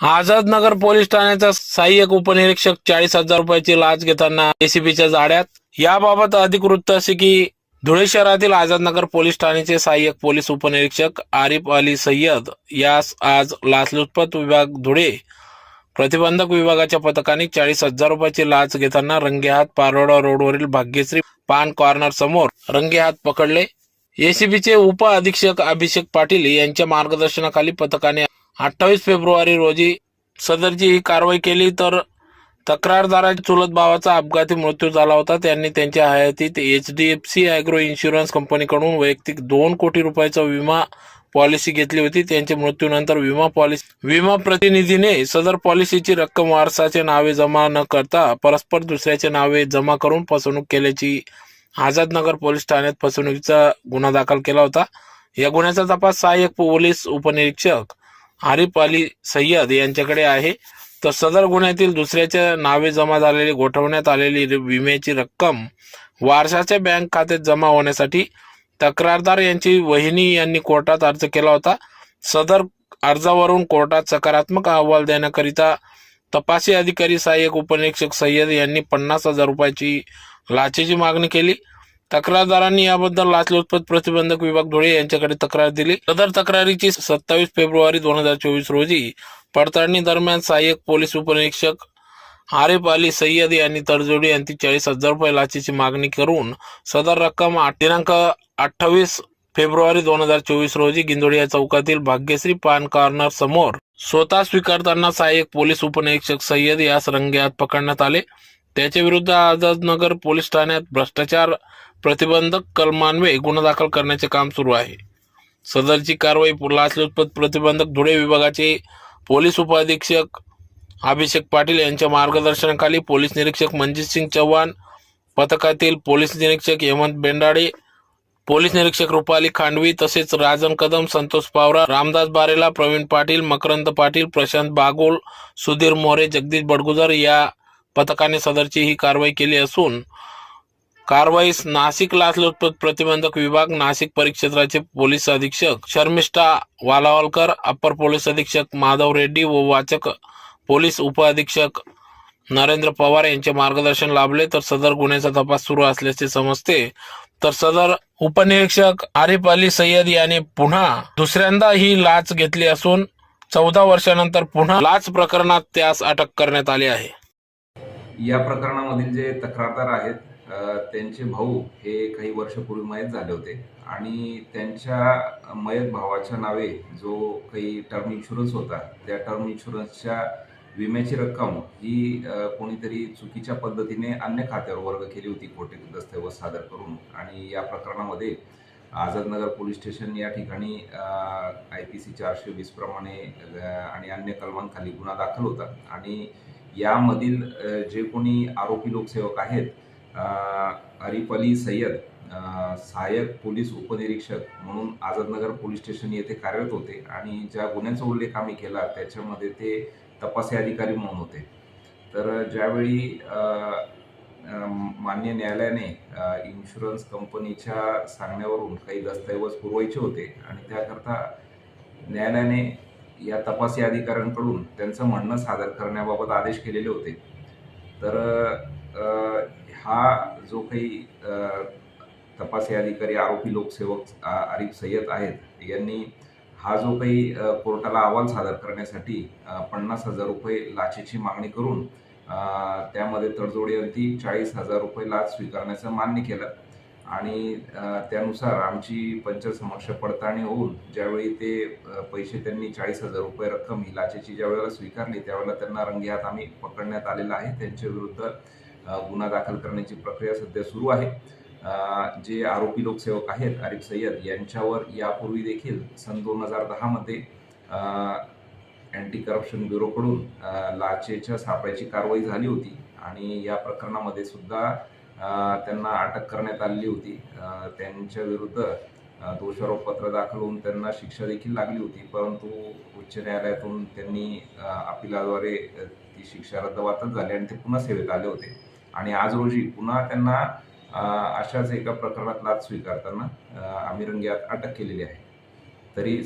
Azad Nagar police ठाण्याचा सहाय्यक उपनिरीक्षक चाळीस हजार रुपयाची लाच घेताना एसीबीच्या जाड्यात याबाबत अधिक वृत्त असे की धुळे शहरातील आझादनगर पोलीस ठाण्याचे सहाय्यक पोलीस उपनिरीक्षक आरिफ अली सय्यद यास आज लाचलुचपत विभाग धुळे प्रतिबंधक विभागाच्या पथकाने चाळीस हजार रुपयाची लाच घेताना रंगेहात पारोडा रोडवरील भाग्यश्री पान कॉर्नर समोर रंगेहात पकडले. एसीबीचे उप अधीक्षक अभिषेक पाटील यांच्या मार्गदर्शनाखाली पथकाने अठ्ठावीस फेब्रुवारी रोजी सदरची ही कारवाई केली तर तक्रारदाराच्या चुलत भावाचा अपघाती मृत्यू झाला होता. त्यांनी त्यांच्या हयातीत H D F C agro insurance कंपनीकडून वैयक्तिक दोन कोटी रुपयाचा विमा पॉलिसी घेतली होती. त्यांच्या मृत्यूनंतर विमा पॉलिसी विमा प्रतिनिधीने सदर पॉलिसीची रक्कम वारसाचे नावे जमा न करता परस्पर दुसऱ्याचे नावे जमा करून फसवणूक केल्याची आझादनगर पोलीस ठाण्यात फसवणुकीचा गुन्हा दाखल केला होता. या गुन्ह्याचा तपास सहाय्यक पोलीस उपनिरीक्षक आरिफ अली सय्यद यांच्याकडे आहे. तर सदर गुन्ह्यातील दुसऱ्याच्या नावे जमा झालेली गोठवण्यात आलेली विम्याची रक्कम वारसाच्या बँक खात्यात जमा होण्यासाठी तक्रारदार यांची वहिनी यांनी कोर्टात अर्ज केला होता. सदर अर्जावरून कोर्टात सकारात्मक अहवाल देण्याकरिता तपासी अधिकारी सहाय्यक उपनिरीक्षक सय्यद यांनी पन्नास हजार रुपयाची लाचेची मागणी केली. तक्रारदारांनी याबद्दल लाचलुचपत प्रतिबंधक विभाग धुळे यांच्याकडे तक्रार दिली. सदर तक्रारीची सत्तावीस फेब्रुवारी दोन हजार चोवीस रोजी पडताळणी दरम्यान सहाय्यक पोलीस उपनिरीक्षक आरेफ अली सय्यद यांनी तडजोडी यांची चाळीस हजार रुपये लाचेची मागणी करून सदर रक्कम आठ- दिनांक अठ्ठावीस फेब्रुवारी दोन हजार चोवीस रोजी गिंदोडिया चौकातील भाग्यश्री पान कॉर्नर समोर स्वतः स्वीकारताना सहाय्यक पोलीस उपनिरीक्षक सय्यद यास रंग्यात पकडण्यात आले. त्याच्या विरुद्ध आझादनगर पोलीस ठाण्यात भ्रष्टाचार प्रतिबंधक कलमान्वये गुन्हा दाखल करण्याचे काम सुरू आहे. सदरची कारवाई लाचलुचपत प्रतिबंधक धुळे विभागाचे पोलीस उपाधीक्षक अभिषेक पाटील यांच्या मार्गदर्शनाखाली पोलीस निरीक्षक मनजित सिंग चव्हाण पथकातील पोलीस निरीक्षक हेमंत बेंडाळे पोलीस निरीक्षक रुपाली खांडवी तसेच राजन कदम संतोष पावरा रामदास बारेला प्रवीण पाटील मकरंद पाटील प्रशांत बागोल सुधीर मोरे जगदीश बडगुजर या पथकाने सदरची ही कारवाई केली असून कारवाईस नाशिक लाचलुचपत प्रतिबंधक विभाग नाशिक परिक्षेत्राचे पोलीस अधीक्षक शर्मिष्ठा वालावलकर अप्पर पोलीस अधीक्षक माधव रेड्डी व वाचक पोलीस उपअधीक्षक नरेंद्र पवार यांचे मार्गदर्शन लाभले. तर सदर गुन्ह्याचा तपास सुरू असल्याचे समजते. तर सदर उपनिरीक्षक आरिफ अली सय्यद यांनी पुन्हा दुसऱ्यांदा ही लाच घेतली असून चौदा वर्षानंतर पुन्हा लाच प्रकरणात त्यास अटक करण्यात आली आहे. या प्रकरणामधील जे तक्रारदार आहेत त्यांचे भाऊ हे काही वर्षपूर्वी मयत झाले होते. आणि त्यांच्या मयत भावाच्या नावे जो काही टर्म इन्शुरन्स होता त्या टर्म इन्शुरन्सच्या विम्याची रक्कम ही कोणीतरी चुकीच्या पद्धतीने अन्य खात्यावर वर्ग केली होती खोटे दस्तऐवज सादर करून. आणि या प्रकरणामध्ये आझादनगर पोलीस स्टेशन या ठिकाणी आय पी सी चारशे वीस प्रमाणे आणि अन्य कलमांखाली गुन्हा दाखल होता. आणि यामधील जे कोणी आरोपी लोकसेवक आहेत अरिफ अली सय्यद सहाय्यक पोलीस उपनिरीक्षक म्हणून आझादनगर पोलीस स्टेशन येथे कार्यरत होते आणि ज्या गुन्ह्याचा उल्लेख आम्ही केला त्याच्यामध्ये ते तपासी अधिकारी म्हणून होते. तर ज्यावेळी मान्य न्यायालयाने इन्शुरन्स कंपनीच्या सांगण्यावरून काही दस्तऐवज पुरवायचे होते आणि त्याकरता न्यायालयाने या तपासी अधिकाऱ्यांकडून त्यांचं म्हणणं सादर करण्याबाबत आदेश केलेले होते. तर हा जो काही तपासी अधिकारी आरोपी लोकसेवक आरिफ सय्यद आहेत यांनी हा जो काही कोर्टाला अहवाल सादर करण्यासाठी पन्नास हजार रुपये लाचेची मागणी करून त्यामध्ये त्यामध्ये तडजोडीअंती चाळीस हजार रुपये लाच स्वीकारण्याचं मान्य केलं. आणि त्यानुसार आमची पंचसमक्ष पडताळणी होऊन ज्यावेळी ते पैसे त्यांनी चाळीस हजार रुपये रक्कम ही लाचेची ज्या वेळेला स्वीकारली त्यावेळेला त्यांना रंगेहात आम्ही पकडण्यात आलेला आहे. त्यांच्या विरुद्ध गुन्हा दाखल करण्याची प्रक्रिया सध्या सुरू आहे. जे आरोपी लोकसेवक आहेत आरिफ सय्यद यांच्यावर यापूर्वी देखील सन दोन हजार दहामध्ये अँटी करप्शन ब्युरोकडून लाचेच्या सापळ्याची कारवाई झाली होती. आणि या प्रकरणामध्ये सुद्धा त्यांना अटक करण्यात आलेली होती. त्यांच्या विरुद्ध दोषारोपपत्र दाखल होऊन त्यांना शिक्षा देखील लागली होती. परंतु उच्च न्यायालयातून त्यांनी अपिलाद्वारे ती शिक्षा रद्दबातल झाली आणि ते पुन्हा सेवेत आले होते. आणि आज रोजी पुन्हा त्यांना अशाच एका प्रकरणात लाच स्वीकारताना आम्ही रंग्यात अटक केलेली आहे. तरी